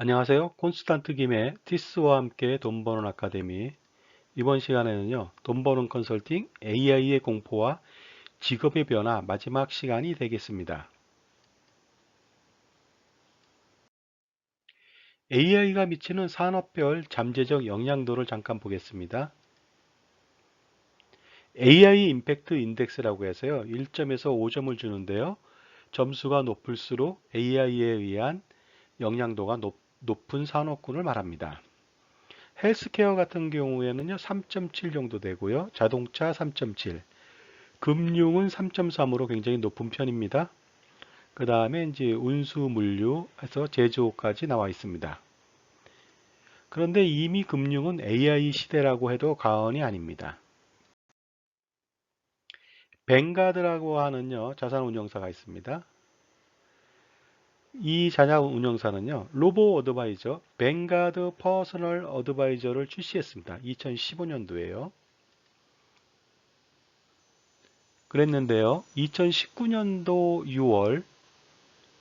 안녕하세요. 콘스탄트 김의 티스와 함께 돈 버는 아카데미 이번 시간에는요. 돈 버는 컨설팅 AI의 공포와 직업의 변화 마지막 시간이 되겠습니다. AI가 미치는 산업별 잠재적 영향도를 잠깐 보겠습니다. AI 임팩트 인덱스라고 해서요. 1점에서 5점을 주는데요. 점수가 높을수록 AI에 의한 영향도가 높, 높은 산업군을 말합니다. 헬스케어 같은 경우에는요. 3.7 정도 되고요. 자동차 3.7, 금융은 3.3으로 굉장히 높은 편입니다. 그 다음에 이제 운수 물류에서 제조까지 나와 있습니다. 그런데 이미 금융은 AI 시대라고 해도 과언이 아닙니다. 뱅가드라고 하는요 자산 운용사가 있습니다. 이 자산 운용사는요 로보 어드바이저 뱅가드 퍼스널 어드바이저를 출시했습니다. 2015년도에요. 그랬는데요. 2019년도 6월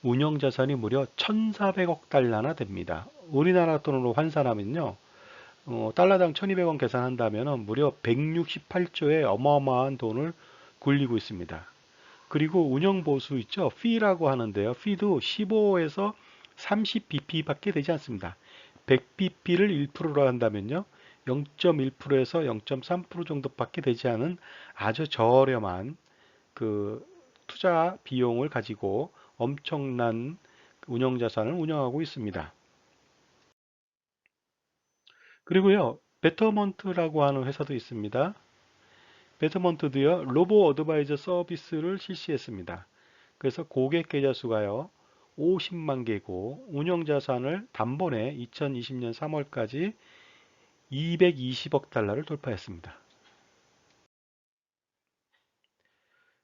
운영 자산이 무려 1,400억 달러나 됩니다. 우리나라 돈으로 환산하면요. 어, 달러당 1,200원 계산한다면 무려 168조의 어마어마한 돈을 굴리고 있습니다. 그리고 운영 보수 있죠. fee라고 하는데요. fee도 15에서 30bp밖에 되지 않습니다. 100bp를 1%로 한다면요. 0.1%에서 0.3% 정도밖에 되지 않은 아주 저렴한 그 투자 비용을 가지고 엄청난 운영 자산을 운영하고 있습니다. 그리고요, 베터먼트라고 하는 회사도 있습니다. 베터먼트도요, 로보 어드바이저 서비스를 실시했습니다. 그래서 고객 계좌 수가요, 50만 개고 운영 자산을 단번에 2020년 3월까지 220억 달러를 돌파했습니다.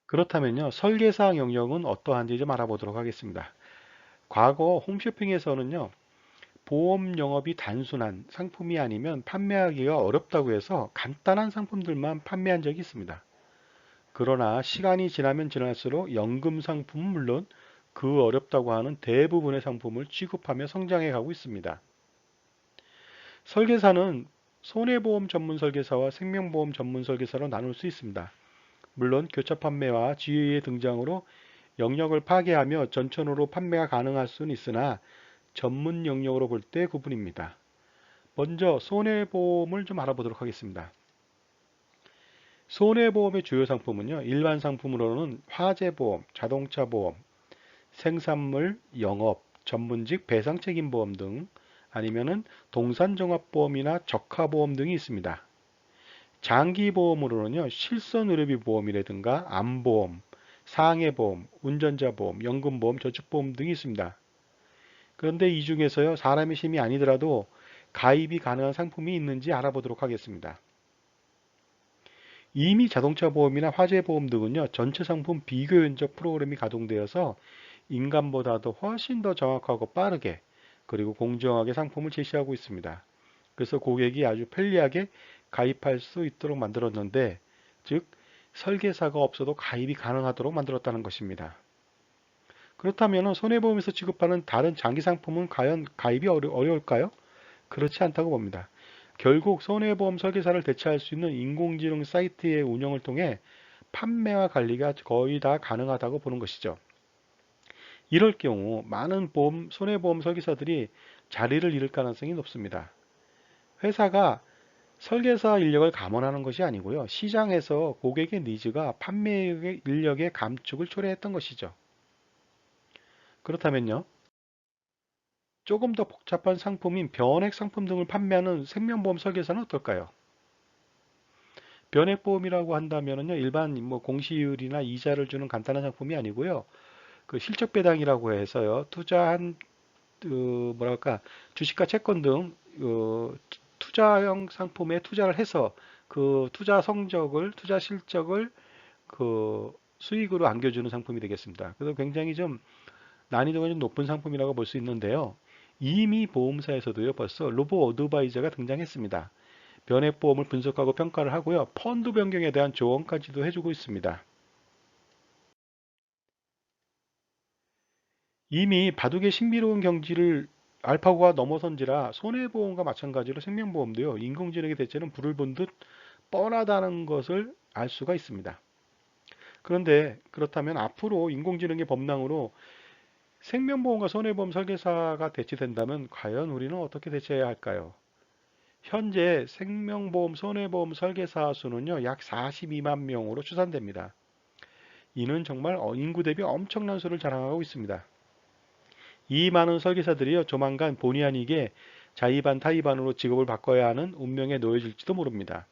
그렇다면요, 설계사 영역은 어떠한지 좀 알아보도록 하겠습니다. 과거 홈쇼핑에서는요, 보험 영업이 단순한 상품이 아니면 판매하기가 어렵다고 해서 간단한 상품들만 판매한 적이 있습니다. 그러나 시간이 지나면 지날수록 연금 상품은 물론 그 어렵다고 하는 대부분의 상품을 취급하며 성장해 가고 있습니다. 설계사는 손해보험 전문 설계사와 생명보험 전문 설계사로 나눌 수 있습니다. 물론 교차 판매와 GA의 등장으로 영역을 파괴하며 전천후로 판매가 가능할 수는 있으나 전문 영역으로 볼 때 구분입니다. 먼저 손해보험을 좀 알아보도록 하겠습니다. 손해보험의 주요 상품은요. 일반 상품으로는 화재보험, 자동차보험, 생산물, 영업, 전문직 배상책임보험 등 아니면은 동산종합보험이나 적하보험 등이 있습니다. 장기보험으로는요. 실손의료비 보험이라든가 암보험, 상해보험, 운전자보험, 연금보험, 저축보험 등이 있습니다. 그런데 이 중에서요, 사람의 힘이 아니더라도 가입이 가능한 상품이 있는지 알아보도록 하겠습니다. 이미 자동차 보험이나 화재 보험 등은요, 전체 상품 비교 연적 프로그램이 가동되어서 인간보다도 훨씬 더 정확하고 빠르게 그리고 공정하게 상품을 제시하고 있습니다. 그래서 고객이 아주 편리하게 가입할 수 있도록 만들었는데, 즉, 설계사가 없어도 가입이 가능하도록 만들었다는 것입니다. 그렇다면 손해보험에서 지급하는 다른 장기 상품은 과연 가입이 어려, 어려울까요? 그렇지 않다고 봅니다. 결국 손해보험 설계사를 대체할 수 있는 인공지능 사이트의 운영을 통해 판매와 관리가 거의 다 가능하다고 보는 것이죠. 이럴 경우 많은 보험, 손해보험 설계사들이 자리를 잃을 가능성이 높습니다. 회사가 설계사 인력을 감원하는 것이 아니고요. 시장에서 고객의 니즈가 판매 인력의 감축을 초래했던 것이죠. 그렇다면요. 조금 더 복잡한 상품인 변액 상품 등을 판매하는 생명보험 설계사는 어떨까요? 변액보험이라고 한다면요 일반 뭐 공시율이나 이자를 주는 간단한 상품이 아니고요. 그 실적 배당이라고 해서요. 투자한 그 뭐랄까 주식과 채권 등 그 투자형 상품에 투자를 해서 그 투자 성적을 투자 실적을 그 수익으로 안겨주는 상품이 되겠습니다. 그래서 굉장히 좀 난이도가 좀 높은 상품이라고 볼 수 있는데요. 이미 보험사에서도요 벌써 로보 어드바이저가 등장했습니다. 변액보험을 분석하고 평가를 하고요. 펀드 변경에 대한 조언까지도 해주고 있습니다. 이미 바둑의 신비로운 경지를 알파고가 넘어선지라 손해보험과 마찬가지로 생명보험도요. 인공지능의 대체는 불을 본 듯 뻔하다는 것을 알 수가 있습니다. 그런데 그렇다면 앞으로 인공지능의 범랑으로 생명보험과 손해보험 설계사가 대체된다면 과연 우리는 어떻게 대체해야 할까요? 현재 생명보험, 손해보험 설계사 수는요, 약 42만 명으로 추산됩니다. 이는 정말 어, 인구 대비 엄청난 수를 자랑하고 있습니다. 이 많은 설계사들이요, 조만간 본의 아니게 자의반 타의반으로 직업을 바꿔야 하는 운명에 놓여질지도 모릅니다.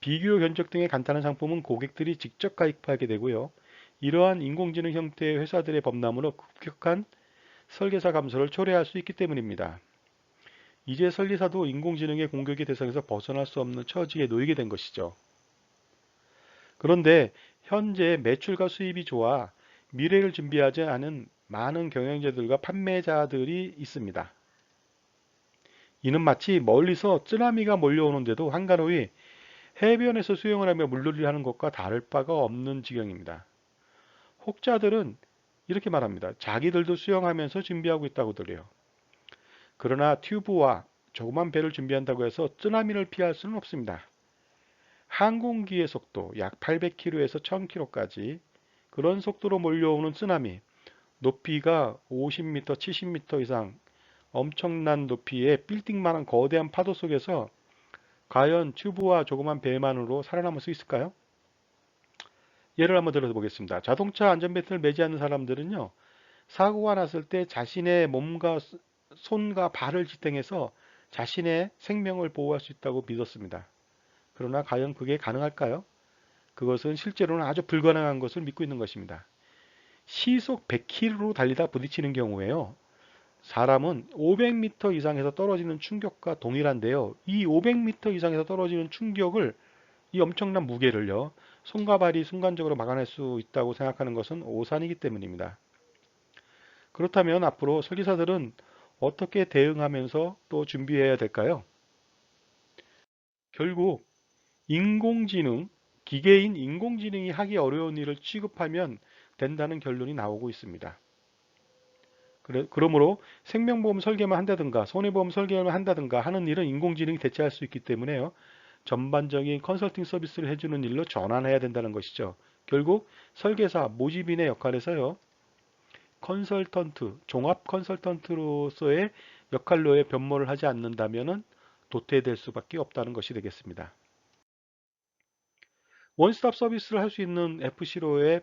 비교 견적 등의 간단한 상품은 고객들이 직접 가입하게 되고요. 이러한 인공지능 형태의 회사들의 범람으로 급격한 설계사 감소를 초래할 수 있기 때문입니다. 이제 설계사도 인공지능의 공격의 대상에서 벗어날 수 없는 처지에 놓이게 된 것이죠. 그런데 현재 매출과 수입이 좋아 미래를 준비하지 않은 많은 경영자들과 판매자들이 있습니다. 이는 마치 멀리서 쓰나미가 몰려오는데도 한가로이 해변에서 수영을 하며 물놀이를 하는 것과 다를 바가 없는 지경입니다. 혹자들은 이렇게 말합니다. 자기들도 수영하면서 준비하고 있다고 들어요. 그러나 튜브와 조그만 배를 준비한다고 해서 쓰나미를 피할 수는 없습니다. 항공기의 속도 약 800km에서 1000km까지 그런 속도로 몰려오는 쓰나미 높이가 50m, 70m 이상 엄청난 높이의 빌딩만한 거대한 파도 속에서 과연 튜브와 조그만 배만으로 살아남을 수 있을까요? 예를 한번 들어보겠습니다. 자동차 안전벨트를 매지 않는 사람들은요. 사고가 났을 때 자신의 몸과 손과 발을 지탱해서 자신의 생명을 보호할 수 있다고 믿었습니다. 그러나 과연 그게 가능할까요? 그것은 실제로는 아주 불가능한 것을 믿고 있는 것입니다. 시속 100km로 달리다 부딪히는 경우에요. 사람은 500m 이상에서 떨어지는 충격과 동일한데요. 이 500m 이상에서 떨어지는 충격을 이 엄청난 무게를요. 손과 발이 순간적으로 막아낼 수 있다고 생각하는 것은 오산이기 때문입니다. 그렇다면 앞으로 설계사들은 어떻게 대응하면서 또 준비해야 될까요? 결국 인공지능, 기계인 인공지능이 하기 어려운 일을 취급하면 된다는 결론이 나오고 있습니다. 그러므로 생명보험 설계만 한다든가 손해보험 설계만 한다든가 하는 일은 인공지능이 대체할 수 있기 때문에요. 전반적인 컨설팅 서비스를 해주는 일로 전환해야 된다는 것이죠. 결국 설계사, 모집인의 역할에서요. 컨설턴트, 종합 컨설턴트로서의 역할로의 변모를 하지 않는다면 도태될 수밖에 없다는 것이 되겠습니다. 원스톱 서비스를 할 수 있는 FC로의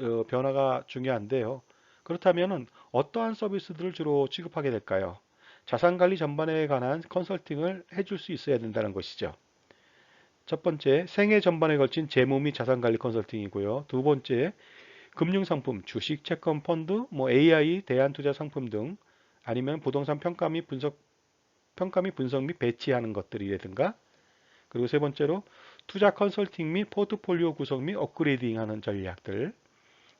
어, 변화가 중요한데요. 그렇다면 어떠한 서비스들을 주로 취급하게 될까요? 자산관리 전반에 관한 컨설팅을 해줄 수 있어야 된다는 것이죠. 첫 번째, 생애 전반에 걸친 재무 및 자산관리 컨설팅이고요. 두 번째, 금융상품, 주식, 채권, 펀드, 뭐 AI, 대안투자 상품 등 아니면 부동산 평가 및 분석, 평가 및 분석 및 배치하는 것들이라든가. 그리고 세 번째로 투자 컨설팅 및 포트폴리오 구성 및 업그레이딩하는 전략들.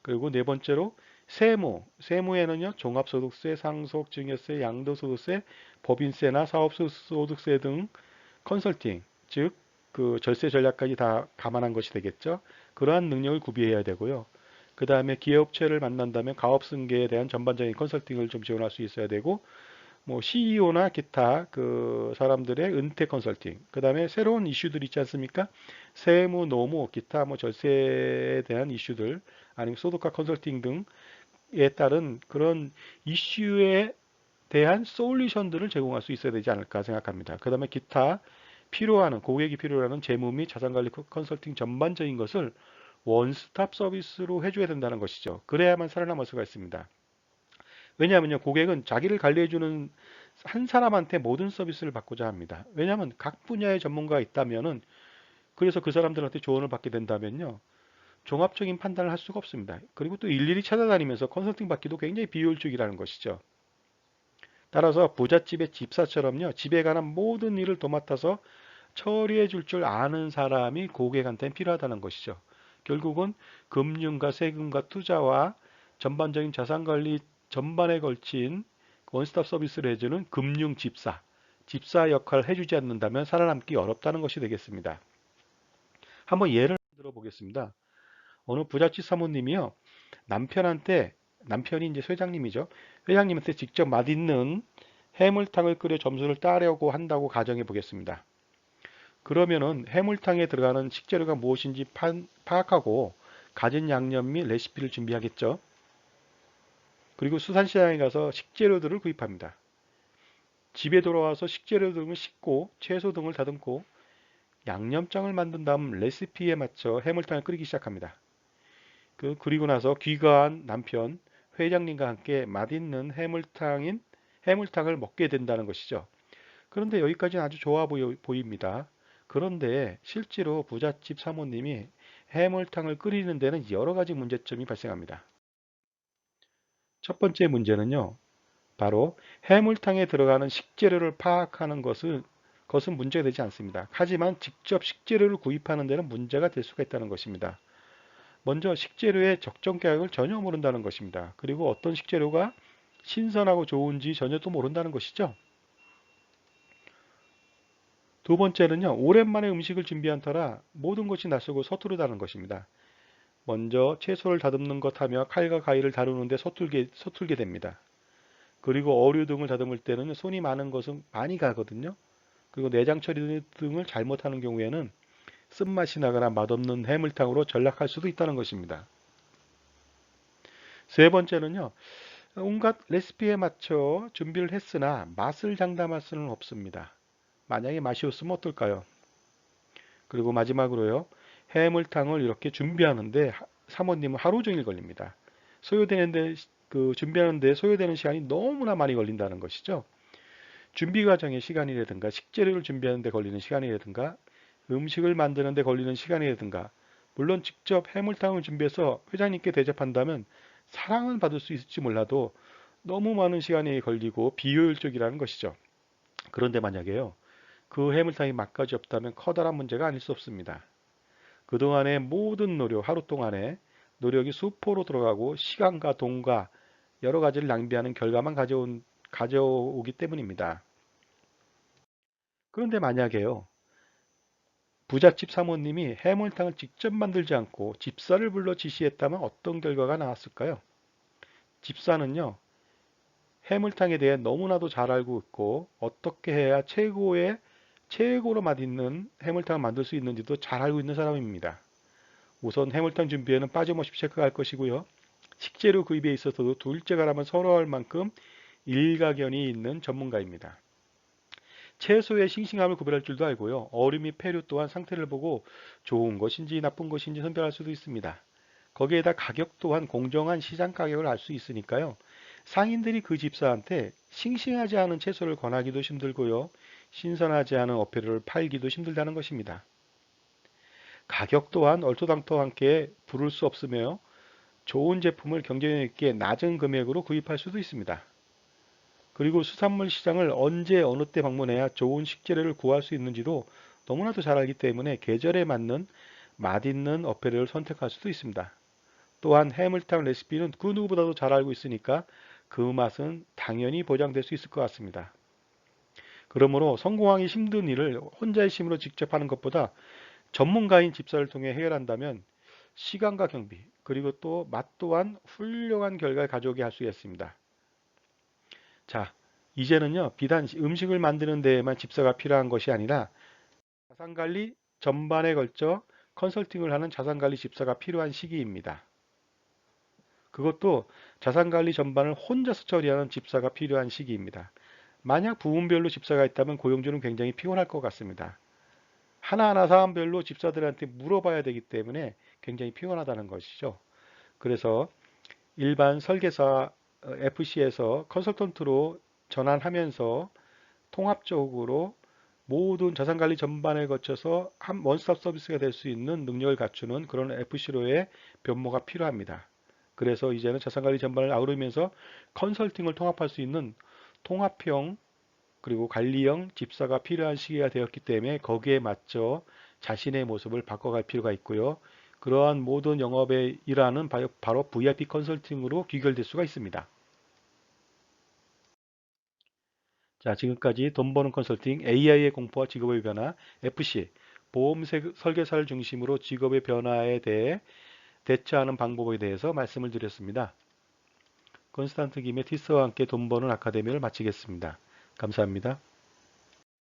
그리고 네 번째로 세무, 세무에는요 종합소득세, 상속증여세, 양도소득세, 법인세나 사업소득세 등 컨설팅, 즉 그 절세 전략까지 다 감안한 것이 되겠죠. 그러한 능력을 구비해야 되고요. 그 다음에 기업체를 만난다면 가업 승계에 대한 전반적인 컨설팅을 좀 지원할 수 있어야 되고 뭐 CEO나 기타 그 사람들의 은퇴 컨설팅 그 다음에 새로운 이슈들 있지 않습니까 세무 노무 기타 뭐 절세에 대한 이슈들 아니면 소득화 컨설팅 등에 따른 그런 이슈에 대한 솔루션들을 제공할 수 있어야 되지 않을까 생각합니다 그 다음에 기타 필요하는 고객이 필요로 하는 재무 및 자산관리 컨설팅 전반적인 것을 원스톱 서비스로 해줘야 된다는 것이죠. 그래야만 살아남을 수가 있습니다. 왜냐하면요, 고객은 자기를 관리해주는 한 사람한테 모든 서비스를 받고자 합니다. 왜냐하면 각 분야의 전문가가 있다면은 그래서 그 사람들한테 조언을 받게 된다면요, 종합적인 판단을 할 수가 없습니다. 그리고 또 일일이 찾아다니면서 컨설팅 받기도 굉장히 비효율적이라는 것이죠. 따라서 부잣집의 집사처럼요, 집에 관한 모든 일을 도맡아서 처리해 줄 줄 아는 사람이 고객한테는 필요하다는 것이죠. 결국은 금융과 세금과 투자와 전반적인 자산관리 전반에 걸친 원스톱 서비스를 해주는 금융 집사, 집사 역할을 해주지 않는다면 살아남기 어렵다는 것이 되겠습니다. 한번 예를 들어 보겠습니다. 어느 부잣집 사모님이요. 남편한테 남편이 이제 회장님이죠. 회장님한테 직접 맛있는 해물탕을 끓여 점수를 따려고 한다고 가정해 보겠습니다. 그러면은 해물탕에 들어가는 식재료가 무엇인지 파, 파악하고 가진 양념 및 레시피를 준비하겠죠. 그리고 수산시장에 가서 식재료들을 구입합니다. 집에 돌아와서 식재료 등을 씻고 채소 등을 다듬고 양념장을 만든 다음 레시피에 맞춰 해물탕을 끓이기 시작합니다. 그 그리고 나서 귀가한 남편 회장님과 함께 맛있는 해물탕인 해물탕을 먹게 된다는 것이죠. 그런데 여기까지는 아주 좋아 보입니다. 그런데 실제로 부잣집 사모님이 해물탕을 끓이는 데는 여러 가지 문제점이 발생합니다. 첫 번째 문제는요. 바로 해물탕에 들어가는 식재료를 파악하는 것은 것은 문제가 되지 않습니다. 하지만 직접 식재료를 구입하는 데는 문제가 될 수가 있다는 것입니다. 먼저 식재료의 적정 가격을 전혀 모른다는 것입니다. 그리고 어떤 식재료가 신선하고 좋은지 전혀 또 모른다는 것이죠. 두 번째는요. 오랜만에 음식을 준비한 터라 모든 것이 낯설고 서투르다는 것입니다. 먼저 채소를 다듬는 것 하며 칼과 가위를 다루는데 서툴게, 서툴게 됩니다. 그리고 어류 등을 다듬을 때는 손이 많은 것은 많이 가거든요. 그리고 내장 처리 등을 잘못하는 경우에는 쓴맛이 나거나 맛없는 해물탕으로 전락할 수도 있다는 것입니다. 세 번째는요. 온갖 레시피에 맞춰 준비를 했으나 맛을 장담할 수는 없습니다. 만약에 맛이 없으면 어떨까요? 그리고 마지막으로요. 해물탕을 이렇게 준비하는데 사모님은 하루 종일 걸립니다. 소요되는데 그 준비하는데 소요되는 시간이 너무나 많이 걸린다는 것이죠. 준비 과정의 시간이라든가 식재료를 준비하는데 걸리는 시간이라든가 음식을 만드는데 걸리는 시간이라든가 물론 직접 해물탕을 준비해서 회장님께 대접한다면 사랑은 받을 수 있을지 몰라도 너무 많은 시간이 걸리고 비효율적이라는 것이죠. 그런데 만약에요. 그 해물탕이 맛까지 없다면 커다란 문제가 아닐 수 없습니다. 그동안의 모든 노력, 하루 동안의 노력이 수포로 들어가고 시간과 돈과 여러 가지를 낭비하는 결과만 가져온, 가져오기 때문입니다. 그런데 만약에요. 부잣집 사모님이 해물탕을 직접 만들지 않고 집사를 불러 지시했다면 어떤 결과가 나왔을까요? 집사는요. 해물탕에 대해 너무나도 잘 알고 있고 어떻게 해야 최고의 최고로 맛있는 해물탕을 만들 수 있는지도 잘 알고 있는 사람입니다. 우선 해물탕 준비에는 빠짐없이 체크할 것이고요. 식재료 구입에 있어서도 둘째가라면 서로할 만큼 일가견이 있는 전문가입니다. 채소의 싱싱함을 구별할 줄도 알고요. 얼음 이 폐류 또한 상태를 보고 좋은 것인지 나쁜 것인지 선별할 수도 있습니다. 거기에다 가격 또한 공정한 시장 가격을 알 수 있으니까요. 상인들이 그 집사한테 싱싱하지 않은 채소를 권하기도 힘들고요. 신선하지 않은 어패류를 팔기도 힘들다는 것입니다. 가격 또한 얼토당토 함께 부를 수 없으며 좋은 제품을 경쟁력 있게 낮은 금액으로 구입할 수도 있습니다. 그리고 수산물 시장을 언제 어느 때 방문해야 좋은 식재료를 구할 수 있는지도 너무나도 잘 알기 때문에 계절에 맞는 맛있는 어패류를 선택할 수도 있습니다. 또한 해물탕 레시피는 그 누구보다도 잘 알고 있으니까 그 맛은 당연히 보장될 수 있을 것 같습니다. 그러므로 성공하기 힘든 일을 혼자의 힘으로 직접 하는 것보다 전문가인 집사를 통해 해결한다면 시간과 경비 그리고 또 맛 또한 훌륭한 결과를 가져오게 할 수 있습니다. 자 이제는요 비단 음식을 만드는 데에만 집사가 필요한 것이 아니라 자산관리 전반에 걸쳐 컨설팅을 하는 자산관리 집사가 필요한 시기입니다. 그것도 자산관리 전반을 혼자서 처리하는 집사가 필요한 시기입니다. 만약 부문별로 집사가 있다면 고용주는 굉장히 피곤할 것 같습니다. 하나하나 사안별로 집사들한테 물어봐야 되기 때문에 굉장히 피곤하다는 것이죠. 그래서 일반 설계사 FC에서 컨설턴트로 전환하면서 통합적으로 모든 자산관리 전반에 거쳐서 한 원스톱 서비스가 될 수 있는 능력을 갖추는 그런 FC로의 변모가 필요합니다. 그래서 이제는 자산관리 전반을 아우르면서 컨설팅을 통합할 수 있는 통합형 그리고 관리형 집사가 필요한 시기가 되었기 때문에 거기에 맞춰 자신의 모습을 바꿔갈 필요가 있고요. 그러한 모든 영업의 일하는 바로 VIP 컨설팅으로 귀결될 수가 있습니다. 자, 지금까지 돈 버는 컨설팅, AI의 공포와 직업의 변화, FC, 보험 설계사를 중심으로 직업의 변화에 대해 대처하는 방법에 대해서 말씀을 드렸습니다. 콘스탄트 김의 티스와 함께 돈 버는 아카데미를 마치겠습니다. 감사합니다.